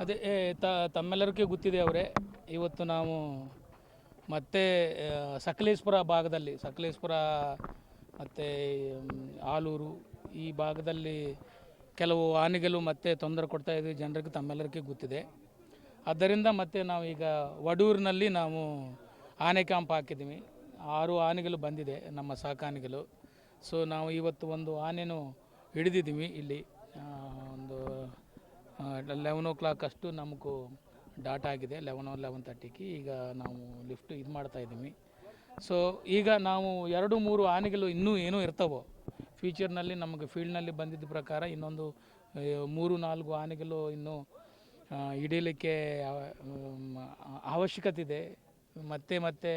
ಅದೇ ತ, ತಮ್ಮೆಲ್ಲರಿಗೂ ಗೊತ್ತಿದೆ ಅವರೇ, ಇವತ್ತು ನಾವು ಮತ್ತೆ ಸಕಲೇಶ್ಪುರ ಭಾಗದಲ್ಲಿ, ಸಕಲೇಶ್ಪುರ ಮತ್ತು ಆಲೂರು ಈ ಭಾಗದಲ್ಲಿ ಕೆಲವು ಆನೆಗಳು ಮತ್ತೆ ತೊಂದರೆ ಕೊಡ್ತಾ ಇದ್ದೀವಿ ಜನರಿಗೆ ತಮ್ಮೆಲ್ಲರಿಗೂ ಗೊತ್ತಿದೆ. ಆದ್ದರಿಂದ ಮತ್ತೆ ನಾವು ಈಗ ವಡೂರಿನಲ್ಲಿ ನಾವು ಆನೆ ಕ್ಯಾಂಪ್ ಹಾಕಿದ್ದೀವಿ. ಆರು ಆನೆಗಳು ಬಂದಿದೆ ನಮ್ಮ ಸಾಕಾನೆಗಳು ಸೊ ನಾವು ಇವತ್ತು ಒಂದು ಆನೆನೂ ಹಿಡಿದಿದ್ದೀವಿ ಇಲ್ಲಿ ಲೆವೆನ್ ಓ ಕ್ಲಾಕ್ ಅಷ್ಟು ನಮಗೂ ಡಾಟ್ ಆಗಿದೆ ಲೆವೆನ್ ಓ ಲೆವೆನ್ ತರ್ಟಿಗೆ ಈಗ ನಾವು ಲಿಫ್ಟ್ ಇದು ಮಾಡ್ತಾ ಇದ್ದೀವಿ. ಸೊ ಈಗ ನಾವು ಎರಡು, ಮೂರು ಆನೆಗಳು ಇನ್ನೂ ಏನೂ ಇರ್ತವೋ ಫ್ಯೂಚರ್ನಲ್ಲಿ ನಮಗೆ ಫೀಲ್ಡ್ನಲ್ಲಿ ಬಂದಿದ್ದ ಪ್ರಕಾರ ಇನ್ನೊಂದು ಮೂರು, ನಾಲ್ಕು ಆನೆಗಳು ಇನ್ನೂ ಹಿಡೀಲಿಕ್ಕೆ ಅವಶ್ಯಕತೆ ಇದೆ. ಮತ್ತೆ ಮತ್ತೆ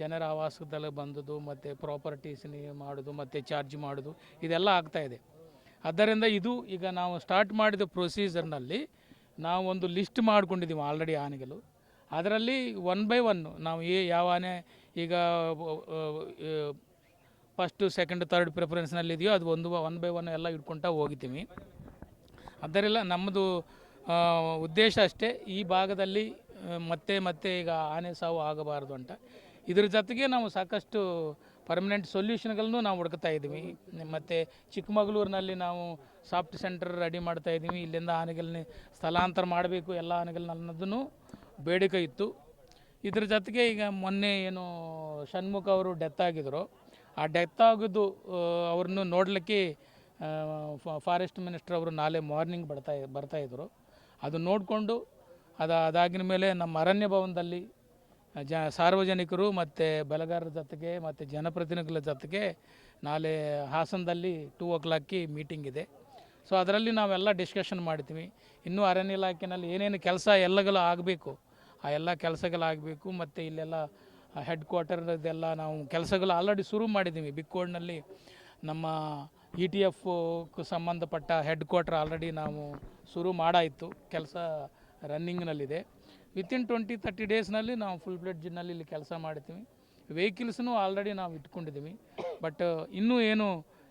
ಜನರ ಆವಾಸದಲ್ಲಿ ಬಂದದ್ದು, ಮತ್ತು ಪ್ರಾಪರ್ಟೀಸ್ನಿ ಮಾಡೋದು, ಮತ್ತು ಚಾರ್ಜ್ ಮಾಡೋದು, ಇದೆಲ್ಲ ಆಗ್ತಾಯಿದೆ ಆದ್ದರಿಂದ ಇದು ಈಗ ನಾವು ಸ್ಟಾರ್ಟ್ ಮಾಡಿದ ಪ್ರೊಸೀಜರ್ನಲ್ಲಿ ನಾವು ಒಂದು ಲಿಸ್ಟ್ ಮಾಡ್ಕೊಂಡಿದ್ದೀವಿ ಆಲ್ರೆಡಿ ಆನೆಗಳು. ಅದರಲ್ಲಿ ಒನ್ ಬೈ ಒನ್ನು ನಾವು ಏ ಯಾವ ಆನೆ ಈಗ ಫಸ್ಟು ಸೆಕೆಂಡ್ ಥರ್ಡ್ ಪ್ರಿಫರೆನ್ಸ್ನಲ್ಲಿ ಇದೆಯೋ ಅದು ಒಂದು ಒನ್ ಬೈ ಒನ್ ಎಲ್ಲ ಇಟ್ಕೊಳ್ತಾ ಹೋಗಿದ್ದೀವಿ. ಅದರೆಲ್ಲ ನಮ್ಮದು ಉದ್ದೇಶ ಅಷ್ಟೇ. ಈ ಭಾಗದಲ್ಲಿ ಮತ್ತೆ ಮತ್ತೆ ಈಗ ಆನೆ ಸಾವು ಆಗಬಾರದು ಅಂತ. ಇದ್ರ ಜೊತೆಗೆ ನಾವು ಸಾಕಷ್ಟು ಪರ್ಮನೆಂಟ್ ಸೊಲ್ಯೂಷನ್ಗಳನ್ನು ನಾವು ಹುಡುಕ್ತಾ ಇದ್ದೀವಿ. ಮತ್ತು ಚಿಕ್ಕಮಗಳೂರಿನಲ್ಲಿ ನಾವು ಸಾಫ್ಟ್ ಸೆಂಟರ್ ರೆಡಿ ಮಾಡ್ತಾ ಇದ್ದೀವಿ. ಇಲ್ಲಿಂದ ಆನೆಗಳನ್ನ ಸ್ಥಳಾಂತರ ಮಾಡಬೇಕು, ಎಲ್ಲ ಆನೆಗಳನ್ನ ಅನ್ನೋದನ್ನು ಬೇಡಿಕೆ ಇತ್ತು. ಇದ್ರ ಜೊತೆಗೆ ಈಗ ಮೊನ್ನೆ ಏನು ಷಣ್ಮುಖ ಅವರು ಡೆತ್ ಆಗಿದ್ರು. ಆ ಡೆತ್ ಆಗಿದ್ದು ಅವ್ರನ್ನು ನೋಡಲಿಕ್ಕೆ ಫಾರೆಸ್ಟ್ ಮಿನಿಸ್ಟರ್ ಅವರು ನಾಳೆ ಮಾರ್ನಿಂಗ್ ಬರ್ತಾ ಬರ್ತಾಯಿದ್ರು ಅದು ನೋಡಿಕೊಂಡು, ಅದು, ಅದಾಗಿನ ಮೇಲೆ ನಮ್ಮ ಅರಣ್ಯ ಭವನದಲ್ಲಿ ಜ ಸಾರ್ವಜನಿಕರು ಮತ್ತು ಬೆಳೆಗಾರರ ಜೊತೆಗೆ ಮತ್ತು ಜನಪ್ರತಿನಿಧಿಗಳ ಜೊತೆಗೆ ನಾಳೆ ಹಾಸನದಲ್ಲಿ ಟೂ ಓ ಕ್ಲಾಕ್ಗೆ ಮೀಟಿಂಗ್ ಇದೆ. ಸೊ ಅದರಲ್ಲಿ ನಾವೆಲ್ಲ ಡಿಸ್ಕಷನ್ ಮಾಡ್ತೀವಿ. ಇನ್ನೂ ಅರಣ್ಯ ಇಲಾಖೆಯಲ್ಲಿ ಏನೇನು ಕೆಲಸ ಎಲ್ಲಗಳು ಆಗಬೇಕು, ಆ ಎಲ್ಲ ಕೆಲಸಗಳಾಗಬೇಕು ಮತ್ತು ಇಲ್ಲೆಲ್ಲ ಹೆಡ್ ಕ್ವಾರ್ಟರ್ದೆಲ್ಲ ನಾವು ಕೆಲಸಗಳು ಆಲ್ರೆಡಿ ಶುರು ಮಾಡಿದ್ದೀವಿ. ಬಿಕ್ಕೋಡ್ನಲ್ಲಿ ನಮ್ಮ ಇ ಟಿ ಎಫ್ಗೆ ಸಂಬಂಧಪಟ್ಟ ಹೆಡ್ ಕ್ವಾರ್ಟರ್ ಆಲ್ರೆಡಿ ನಾವು ಶುರು ಮಾಡಾಯಿತು. ಕೆಲಸ ರನ್ನಿಂಗ್ನಲ್ಲಿದೆ ವಿತಿನ್ ಟ್ವೆಂಟಿ ತರ್ಟಿ ಡೇಸ್ನಲ್ಲಿ ನಾವು ಫುಲ್ ಬ್ಲೆಡ್ಜ್ನಲ್ಲಿ ಇಲ್ಲಿ ಕೆಲಸ ಮಾಡ್ತೀವಿ. ವೆಹಿಕಲ್ಸ್ನು ಆಲ್ರೆಡಿ ನಾವು ಇಟ್ಕೊಂಡಿದ್ದೀವಿ. ಬಟ್ ಇನ್ನೂ ಏನು,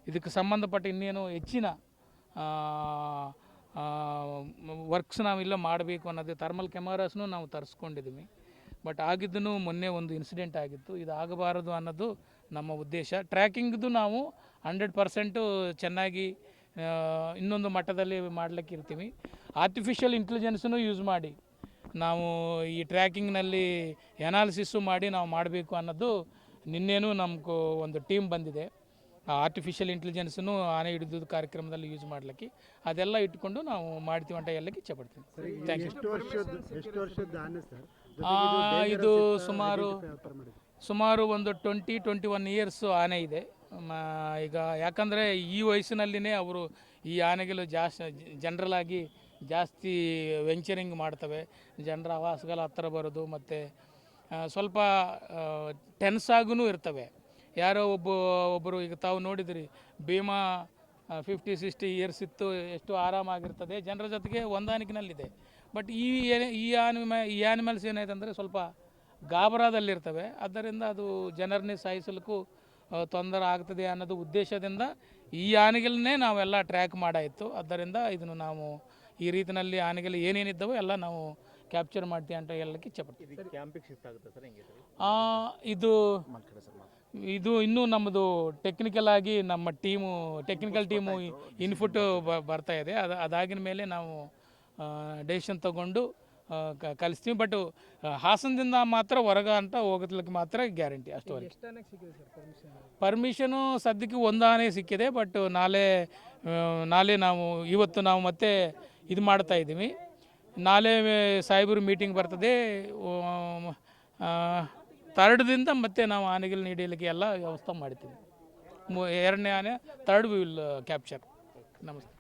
ಇದಕ್ಕೆ ಸಂಬಂಧಪಟ್ಟ ಇನ್ನೇನು ಹೆಚ್ಚಿನ ವರ್ಕ್ಸ್ ನಾವಿಲ್ಲ ಮಾಡಬೇಕು ಅನ್ನೋದು ಥರ್ಮಲ್ ಕ್ಯಾಮರಾಸ್ನು ನಾವು ತರಿಸ್ಕೊಂಡಿದ್ದೀವಿ. ಬಟ್ ಆಗಿದ್ದು ಮೊನ್ನೆ ಒಂದು ಇನ್ಸಿಡೆಂಟ್ ಆಗಿತ್ತು. ಇದು ಆಗಬಾರದು ಅನ್ನೋದು ನಮ್ಮ ಉದ್ದೇಶ. ಟ್ರ್ಯಾಕಿಂಗ್ದು ನಾವು ಹಂಡ್ರೆಡ್ ಪರ್ಸೆಂಟು ಚೆನ್ನಾಗಿ ಇನ್ನೊಂದು ಮಟ್ಟದಲ್ಲಿ ಮಾಡ್ಲಿಕ್ಕೆ ಇರ್ತೀವಿ. ಆರ್ಟಿಫಿಷಿಯಲ್ ಇಂಟೆಲಿಜೆನ್ಸನ್ನು ಯೂಸ್ ಮಾಡಿ. ನಾವು ಈ ಟ್ರ್ಯಾಕಿಂಗ್ನಲ್ಲಿ ಎನಾಲಿಸಿಸ್ಸು ಮಾಡಿ ನಾವು ಮಾಡಬೇಕು ಅನ್ನೋದು ನಿನ್ನೇನು ನಮಗೂ ಒಂದು ಟೀಮ್ ಬಂದಿದೆ. ಆರ್ಟಿಫಿಷಿಯಲ್ ಇಂಟೆಲಿಜೆನ್ಸನ್ನು ಆನೆ ಹಿಡಿದು ಕಾರ್ಯಕ್ರಮದಲ್ಲಿ ಯೂಸ್ ಮಾಡಲಿಕ್ಕೆ. ಅದೆಲ್ಲ ಇಟ್ಕೊಂಡು ನಾವು ಮಾಡ್ತೀವಿ ಅಂತ ಎಲ್ಲಕ್ಕೆ ಇಚ್ಛೆಪಡ್ತೀನಿ ಥ್ಯಾಂಕ್ ಯು ಇದು ಸುಮಾರು ಸುಮಾರು ಒಂದು ಟ್ವೆಂಟಿ ಟ್ವೆಂಟಿ ಒನ್ ಇಯರ್ಸು ಆನೆ ಇದೆ. ಈಗ ಯಾಕಂದರೆ ಈ ವಯಸ್ಸಿನಲ್ಲಿನೇ ಅವರು ಈ ಆನೆಗಳು ಜಾಸ್ತಿ ಜನರಲ್ ಆಗಿ ಜಾಸ್ತಿ ವೆಂಚರಿಂಗ್ ಮಾಡ್ತವೆ. ಜನರ ಆವಾಸಗಳ ಹತ್ತಿರ ಬರೋದು ಮತ್ತು ಸ್ವಲ್ಪ ಟೆನ್ಸ್ ಆಗೂ ಇರ್ತವೆ. ಯಾರೋ ಒಬ್ಬ ಒಬ್ಬರು ಈಗ ತಾವು ನೋಡಿದಿರಿ, ಭೀಮಾ ಫಿಫ್ಟಿ ಸಿಕ್ಸ್ಟಿ ಇಯರ್ಸ್ ಇತ್ತು, ಎಷ್ಟು ಆರಾಮಾಗಿರ್ತದೆ ಜನರ ಜೊತೆಗೆ ಹೊಂದಾಣಿಕೆನಲ್ಲಿದೆ. ಬಟ್ ಈ ಈ ಆನಿಮ ಈ ಆನಿಮಲ್ಸ್ ಏನಾಯ್ತು ಅಂದರೆ ಸ್ವಲ್ಪ ಗಾಬರಾದಲ್ಲಿರ್ತವೆ. ಆದ್ದರಿಂದ ಅದು ಜನರನ್ನೇ ಸಾಯಿಸಲಿಕ್ಕೂ ತೊಂದರೆ ಆಗ್ತದೆ ಅನ್ನೋದು ಉದ್ದೇಶದಿಂದ ಈ ಆನೆಗಳನ್ನೇ ನಾವೆಲ್ಲ ಟ್ರ್ಯಾಕ್ ಮಾಡಾಯಿತು. ಆದ್ದರಿಂದ ಇದನ್ನು ನಾವು ಈ ರೀತಿಯಲ್ಲಿ ಆನೆಗಳು ಏನೇನಿದ್ದವೋ ಎಲ್ಲ ನಾವು ಕ್ಯಾಪ್ಚರ್ ಮಾಡ್ತೀವಿ ಅಂತ ಹೇಳಲಿಕ್ಕೆ ಇಚ್ಛೆಪಡ್ತೀವಿ. ಕ್ಯಾಂಪಿಗೆ ಶಿಫ್ಟ್ ಆಗುತ್ತೆ ಸರ್ ಹೆಂಗೆ ಆ, ಇದು ಇದು ಇನ್ನೂ ನಮ್ಮದು ಟೆಕ್ನಿಕಲ್ ಆಗಿ ನಮ್ಮ ಟೀಮು ಟೆಕ್ನಿಕಲ್ ಟೀಮು ಇನ್ಪುಟ್ ಬರ್ತಾ ಇದೆ. ಅದು ಅದಾಗಿನ ಮೇಲೆ ನಾವು ಡೆಸಿಷನ್ ತಗೊಂಡು ಕಲಿಸ್ತೀವಿ. ಬಟ್ ಹಾಸನದಿಂದ ಮಾತ್ರ ಹೊರಗ ಅಂತ ಹೋಗೋದ್ಲಿಕ್ಕೆ ಮಾತ್ರ ಗ್ಯಾರಂಟಿ ಅಷ್ಟುವರೆಗೆ ಪರ್ಮಿಷನು ಸದ್ಯಕ್ಕೆ ಒಂದು ಆನೆ ಸಿಕ್ಕಿದೆ ಬಟ್ ನಾಳೆ ನಾಳೆ ನಾವು ಇವತ್ತು ನಾವು ಮತ್ತೆ ಇದು ಮಾಡ್ತಾ ಇದ್ದೀವಿ. ನಾಳೆ ಸಾಹೇಬರು ಮೀಟಿಂಗ್ ಬರ್ತದೆ. ತರ್ಡ್ದಿಂದ ಮತ್ತೆ ನಾವು ಆನೆಗಳು ನೀಡಲಿಕ್ಕೆ ಎಲ್ಲ ವ್ಯವಸ್ಥೆ ಮಾಡ್ತೀವಿ. ಎರಡನೇ ಆನೆ ತರ್ಡ್ ವಿಲ್ ಕ್ಯಾಪ್ಚರ್ ನಮಸ್ತೆ.